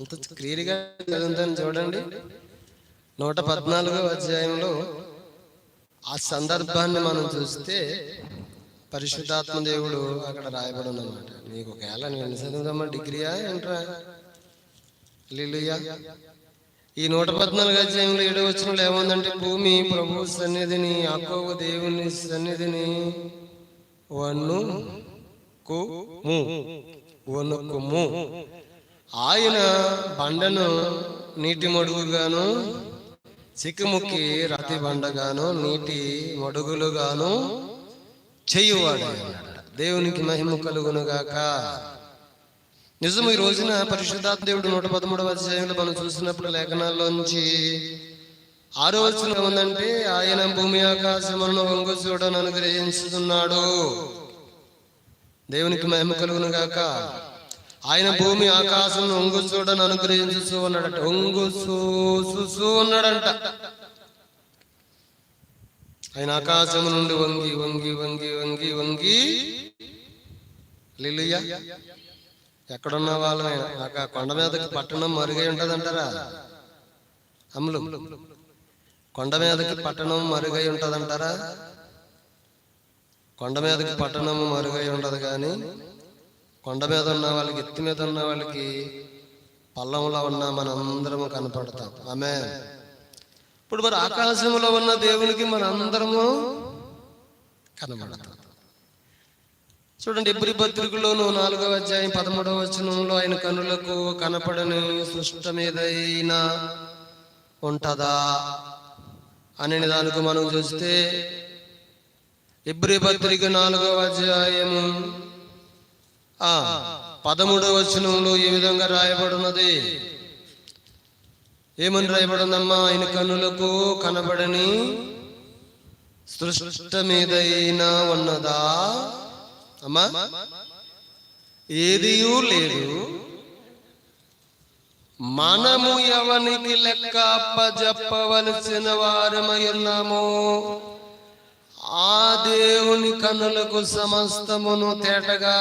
అంత క్లియర్గా జరుగుతుందని చూడండి. నూట పద్నాలుగో అధ్యాయంలో ఆ సందర్భాన్ని మనం చూస్తే పరిశుద్ధాత్మ దేవుడు అక్కడ రాయబడి అన్నమాట నీకు ఒకవేళ నేను చదువుదామా డిగ్రీయా ఏంట్రా? లీలుయా ఈ నూట పద్నాలుగు అధ్యాయంలో ఏడు వచ్చినప్పుడు ఏముందంటే భూమి ప్రభు సన్నిధిని అకోవ దేవుని సన్నిధిని వన్ను కుము వణుకుము. ఆయన బండను నీటి మడుగుగాను చిక్కుముక్కి రతి బండగాను నీటి మడుగులుగాను చేయువాడు దేవునికి మహిమ కలుగును గాక నిజం ఈ రోజున పరిశుద్ధాత్మ దేవుడు నూట పదమూడవ అధ్యాయంలో మనం చూసినప్పుడు లేఖనాల్లోంచి ఆరో వచ్చిన ఉందంటే ఆయన భూమి ఆకాశములను వంగు చూడను అనుగ్రహించుతున్నాడు దేవునికి మహిమ కలుగును గాక ఆయన భూమి ఆకాశం ఒంగు చూడని అనుగ్రహించు ఉన్నాడట ఒంగు చూసు ఉన్నాడంట ఆయన ఆకాశం నుండి వంగి వంగి వంగి వంగి వంగి. లిలుయ ఎక్కడున్న వాళ్ళమైనా ఆ కొండ మీదకి పట్టణం మరుగై ఉంటదంటారా? అమ్ములు. కొండ మీదకి పట్టణం మరుగై ఉంటదంటారా? కొండ మీదకి పట్టణం మరుగై ఉండదు కానీ కొండ మీద ఉన్న వాళ్ళకి ఎత్తి మీద ఉన్న వాళ్ళకి పల్లంలో ఉన్న మనందరము కనపడతాం. ఆమె ఇప్పుడు మరి ఆకాశంలో ఉన్న దేవునికి మన అందరము కనబడతాం చూడండి ఎబ్రి పత్రికలోను నాలుగవ అధ్యాయం పదమూడవ వచనంలో ఆయన కనులకు కనపడని సృష్టం ఏదైనా ఉంటుందా అనే దానికి మనం చూస్తే ఎబ్రి పత్రిక నాలుగవ అధ్యాయము ఆ పదమూడవ వచనంలో ఈ విధంగా రాయబడినది. ఏమని రాయబడిందమ్మా? ఆయన కనులకు కనబడని సృష్ట మీదైనా ఉన్నదా? అమ్మా ఏదియూ లేదు. మనము ఎవనికి లెక్క అప్పజెప్పవలసిన వారమై ఉన్నాము? ఆ దేవుని కన్నులకు సమస్తమును తేటగా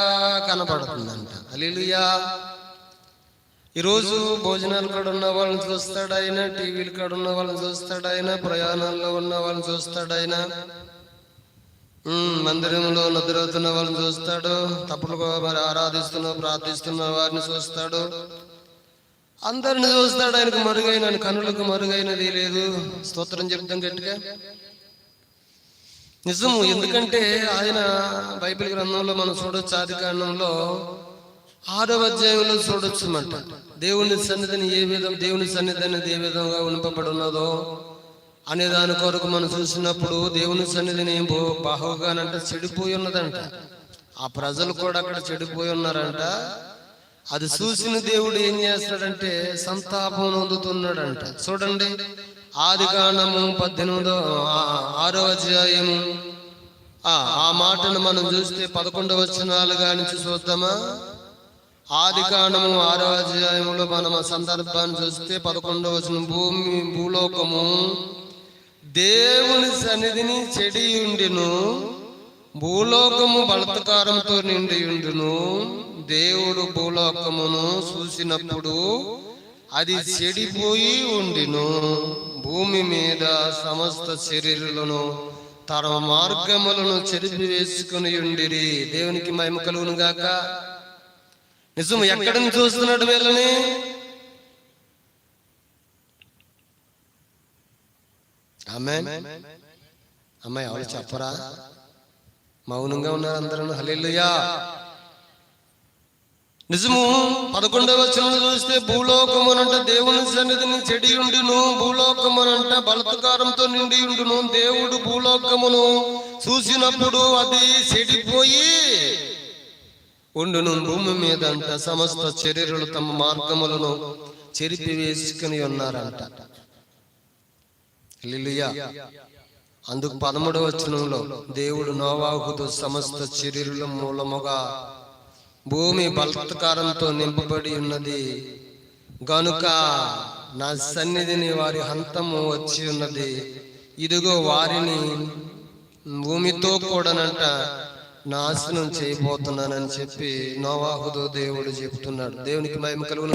కనబడుతుందంట అలీలుయా ఈరోజు భోజనాలు కూడా ఉన్న వాళ్ళని చూస్తాడు ఆయన టీవీలు కాడ ఉన్న వాళ్ళని చూస్తాడు ఆయన ప్రయాణాల్లో ఉన్న వాళ్ళని చూస్తాడు ఆయన మందిరంలో నిద్రవుతున్న వాళ్ళని చూస్తాడు తప్పులు మరి ఆరాధిస్తున్న ప్రార్థిస్తున్న వారిని చూస్తాడు. అందరిని చూస్తాడు ఆయనకు మరుగైన కనులకు మరుగైనది లేదు. స్తోత్రం చెప్తాం గట్టిగా. నిజము. ఎందుకంటే ఆయన బైబిల్ గ్రంథంలో మనం చూడొచ్చు ఆది కాండంలో ఆరవ అధ్యాయంలో చూడొచ్చు అన్నమాట దేవుని సన్నిధిని ఏ విధం దేవుని సన్నిధి అనేది ఏ విధంగా ఉంపబడి ఉన్నదో అనే దాని కొరకు మనం చూసినప్పుడు దేవుని సన్నిధిని ఏం బహు- బాహుగానంట చెడిపోయి ఉన్నదంట. ఆ ప్రజలు కూడా అక్కడ చెడిపోయి ఉన్నారంట. అది చూసిన దేవుడు ఏం చేస్తాడంటే సంతాపం నొందుతున్నాడంట. చూడండి. ఆది కాండము పద్దెనిమిదో ఆ- ఆరో అధ్యాయము. ఆ మాటను మనం చూస్తే పదకొండవ వచనాలుగా నుంచి చూద్దామా? ఆది కాండము ఆరో అధ్యాయంలో మనం ఆ సందర్భాన్ని చూస్తే పదకొండవ వచనం భూమి భూలోకము దేవుని సన్నిధిని చెడి ఉండిను భూలోకము బలత్కారంతో నిండి ఉండును దేవుడు భూలోకమును చూసినప్పుడు అది చెడిపోయి ఉండిను. భూమి మీద సమస్త శరీరులను తన మార్గములను చెరిపి వేసుకుని ఉండిరి. దేవునికి మహిమ కలుగును గాక. నిజం ఎక్కడ నుంచి చూస్తున్నాడు వీళ్ళని? ఆమె అమ్మాయి ఎవరు చెప్పరా? మౌనంగా ఉన్నారు అందరూ. హల్లెలూయా. నిజము పదకొండవ వచనం చూస్తే భూలోకమునంట దేవుని సన్నిధిని చెడి ఉండును భూలోకమునంట బలత్కారంతో నిండి ఉండును దేవుడు భూలోకమును చూసినప్పుడు అది చెడిపోయి ఉండును. భూమి మీద అంట సమస్త చర్యలు తమ మార్గములను చెరిపివేసుకుని ఉన్నారంట. లిలియా అందుకు పదమూడవ వచనంలో దేవుడు నోవాహుతో సమస్త చర్యల మూలముగా భూమి బలత్కారంతో నింపబడి ఉన్నది. గనుక నా సన్నిధిని వారి హంతము వచ్చి ఉన్నది. ఇదిగో వారిని భూమితో కూడానంట నాశనం చేయబోతున్నానని చెప్పి నోవాహుదో దేవుడు చెప్తున్నాడు దేవునికి మహిమ కలుగును.